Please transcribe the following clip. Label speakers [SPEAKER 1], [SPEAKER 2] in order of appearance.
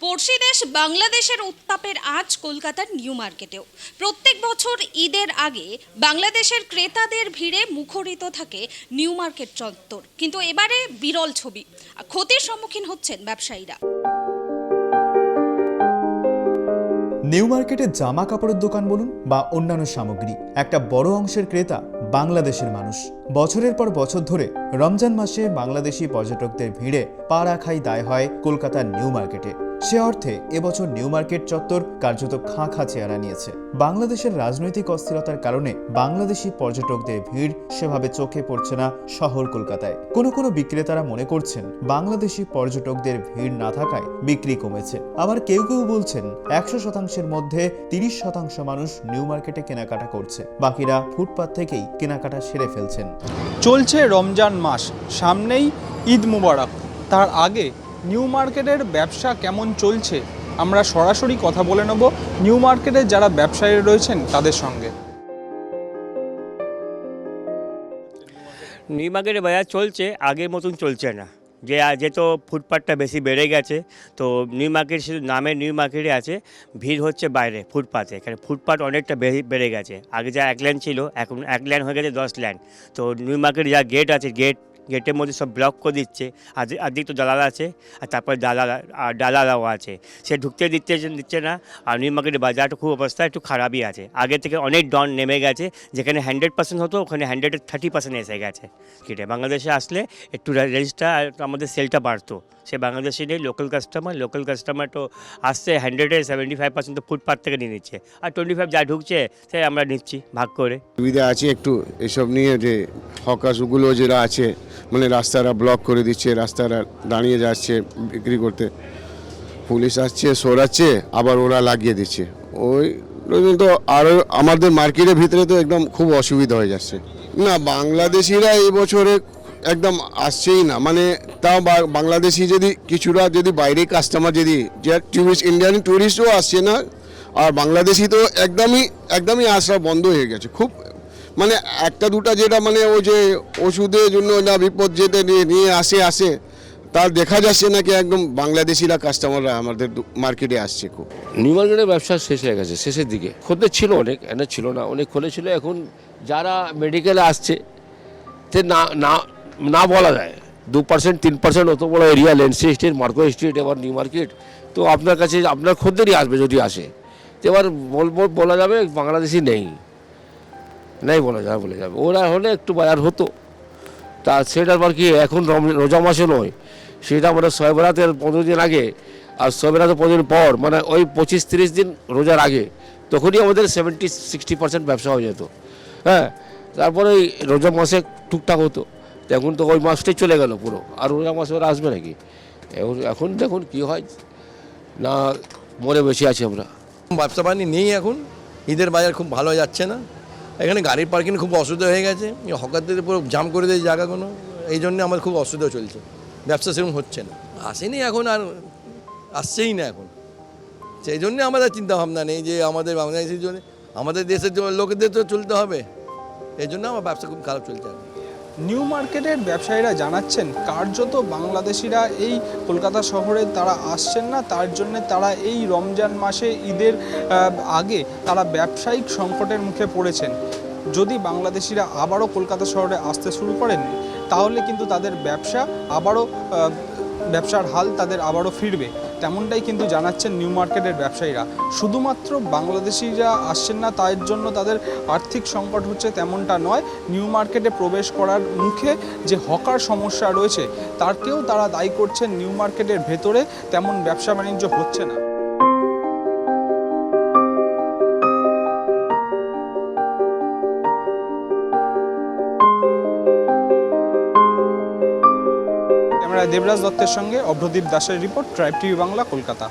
[SPEAKER 1] পড়শি দেশ বাংলাদেশের উত্তাপের আজ কলকাতার নিউ মার্কেটেও। প্রত্যেক বছর ঈদের আগে বাংলাদেশের ক্রেতাদের ভিড়ে মুখরিত থাকে নিউ মার্কেট চত্বর। কিন্তু এবারে বিরল ছবি, ক্ষতির সম্মুখীন হচ্ছেন ব্যবসায়ীরা।
[SPEAKER 2] নিউ মার্কেটে জামা কাপড়ের দোকান বলুন বা অন্যান্য সামগ্রী, একটা বড় অংশের ক্রেতা বাংলাদেশের মানুষ। বছরের পর বছর ধরে রমজান মাসে বাংলাদেশি পর্যটকদের ভিড়ে পা রাখাই দায় হয় কলকাতার নিউ মার্কেটে। সে অর্থে এবছর নিউ মার্কেট চত্বর কার্যত খাঁ খাঁ চেহারা নিয়েছে। বাংলাদেশের রাজনৈতিক অস্থিরতার কারণে বাংলাদেশি পর্যটকদের ভিড় সেভাবে চোখে পড়ছে না শহর কলকাতায়। কোনো কোনো বিক্রেতারা মনে করছেন, বাংলাদেশি পর্যটকদের ভিড় না থাকায় বিক্রি কমেছে। আবার কেউ কেউ বলছেন, একশো শতাংশের মধ্যে তিরিশ শতাংশ মানুষ নিউ মার্কেটে কেনাকাটা করছে। বাকিরা ফুটপাত থেকেই কেনাকাটা সেরে ফেলছেন।
[SPEAKER 3] চলছে রমজান মাস, সামনেই ঈদ মুবারক। তার আগে নিউ মার্কেটের ব্যবসা কেমন চলছে? আমরা সরাসরি কথা বলে নেব নিউ মার্কেটের যারা ব্যবসায়ী রয়েছেন তাদের সঙ্গে।
[SPEAKER 4] নিউ মার্কেটে বাজার চলছে, আগের মতন চলছে না। যে যে তো ফুটপাথটা বেশি বেড়ে গেছে, তো নিউ মার্কেট শুধু নামে নিউ মার্কেটে আছে, ভিড় হচ্ছে বাইরে ফুটপাথে এখানে ফুটপাথ অনেকটা বেড়ে গেছে। আগে যা এক লাইন ছিল, এখন এক লাইন হয়ে গেছে দশ লাইন তো নিউ মার্কেটে যা গেট আছে গেট গেটের মধ্যে সব ব্লক করে দিচ্ছে। আদি- আদিক তো দালাল আছে, আর তারপরে দালাল, আর দালালাও আছে। সে ঢুকতে দিচ্ছে দিচ্ছে না। আর নিউ মার্কেটের বাজারটা খুব অবস্থা একটু খারাপই আছে। আগে থেকে অনেক ডন নেমে গেছে, যেখানে হান্ড্রেড পার্সেন্ট হতো, ওখানে হান্ড্রেডের থার্টি পার্সেন্ট এসে গেছে। কিটে বাংলাদেশে আসলে একটু রেজিস্টার আমাদের সেলটা বাড়তো। সে বাংলাদেশি নেই লোকাল কাস্টমার লোকাল কাস্টমার তো আসছে হান্ড্রেডে সেভেন্টি ফাইভ পার্সেন্ট তো ফুটপাথ থেকে নিয়ে নিচ্ছে। আর টোয়েন্টি ফাইভ যা ঢুকছে, সে আমরা নিচ্ছি, ভাগ করে।
[SPEAKER 5] সুবিধা আছে একটু এসব নিয়ে, যে হকাশগুলো যেটা আছে। মানে রাস্তারা ব্লক করে দিচ্ছে রাস্তারা দাঁড়িয়ে যাচ্ছে, বিক্রি করতে। পুলিশ আসছে, সরাচ্ছে, আবার ওরা লাগিয়ে দিচ্ছে। ওই তো আরও আমাদের মার্কেটের ভিতরে তো একদম খুব অসুবিধা হয়ে যাচ্ছে। না, বাংলাদেশিরা এই বছরে একদম আসছেই না। মানে তাও বাংলাদেশি যদি কিছুটা যদি বাইরে কাস্টমার যদি, যে টুরিস্ট ইন্ডিয়ান টুরিস্টও আসছে না, আর বাংলাদেশি তো একদমই একদমই আসা বন্ধ হয়ে গেছে। খুব মানে একটা দুটা যেটা মানে ওই যে ওষুধের জন্য না বিপদ যেতে নিয়ে আসে আসে, তার দেখা যাচ্ছে নাকি একদম বাংলাদেশিরা কাস্টমাররা আমাদের মার্কেটে আসছে খুব।
[SPEAKER 6] নিউ মার্কেটের ব্যবসা শেষ হয়ে গেছে, শেষের দিকে। খদ্দের ছিল অনেক, এনে ছিল না, অনেক খুলেছিল এখন যারা মেডিকেলে আসছে, তে না না না বলা যায়। দু পার্সেন্ট তিন পার্সেন্ট অত বড় area Lindsay street Marquis street এবার নিউ মার্কেট তো আপনার কাছে, আপনার খদ্দেরই আসবে যদি আসে। এবার বলব বলা যাবে বাংলাদেশি নেই। নেই বলা যাবে বলে যাবে। ওরা হলে একটু বাজার হতো। তা সেটা আবার কি, এখন রোজা মাসে নয়। সেটা মানে ছয় বেড়াতের পনেরো দিন আগে আর ছয় পনেরো দিন পর মানে ওই পঁচিশ তিরিশ দিন রোজার আগে, তখনই আমাদের সেভেন্টি সিক্সটি পার্সেন্ট ব্যবসা হয়ে যেত। হ্যাঁ? তারপরে ওই রোজা মাসে টুকটাক হতো। এখন তো ওই মাসটাই চলে গেল পুরো। আর রোজা মাসে ওরা আসবে নাকি? এখন এখন দেখুন কী হয়। না, মরে বেশি আছি আমরা।
[SPEAKER 7] ব্যবসা বাণিজ্য নেই এখন। ঈদের বাজার খুব ভালো যাচ্ছে না। এখানে গাড়ির পার্কিং খুব অসুবিধা হয়ে গেছে। হকারদের পুরো জাম করে দেয় জায়গাগুলো। এই জন্য আমার খুব অসুবিধা চলছে। ব্যবসা সেরকম হচ্ছে না। আসেনি এখন আর আসছেই না এখন। সেই জন্যে আমাদের চিন্তা ভাবনা নেই যে আমাদের বাংলাদেশের জন্য, আমাদের দেশের লোকেদের তো চলতে হবে। এই জন্য আমার ব্যবসা খুব খারাপ চলছে
[SPEAKER 3] নিউ মার্কেটের ব্যবসায়ীরা জানাচ্ছেন, কার্যত বাংলাদেশিরা এই কলকাতা শহরে তারা আসছেন না, তার জন্য তারা এই রমজান মাসে ঈদের আগে তারা ব্যবসায়িক সংকটের মুখে পড়েছেন। যদি বাংলাদেশিরা আবারও কলকাতা শহরে আসতে শুরু করেন, তাহলে কিন্তু তাদের ব্যবসা আবারও ব্যবসার হাল তাদের আবারও ফিরবে। তেমনটাই কিন্তু জানাচ্ছেন নিউ মার্কেটের ব্যবসায়ীরা। শুধুমাত্র বাংলাদেশিরা আসছেন না তার জন্য তাদের আর্থিক সংকট হচ্ছে তেমনটা নয়। নিউ মার্কেটে প্রবেশ করার মুখে যে হকার সমস্যা রয়েছে তারকেও তারা দায়ী করছেন নিউ মার্কেটের ভেতরে, তেমন ব্যবসা বাণিজ্য হচ্ছে না। দেবরাজ দত্তের সঙ্গে অভ্রদীপ দাসের report Tribe TV Bangla Kolkata.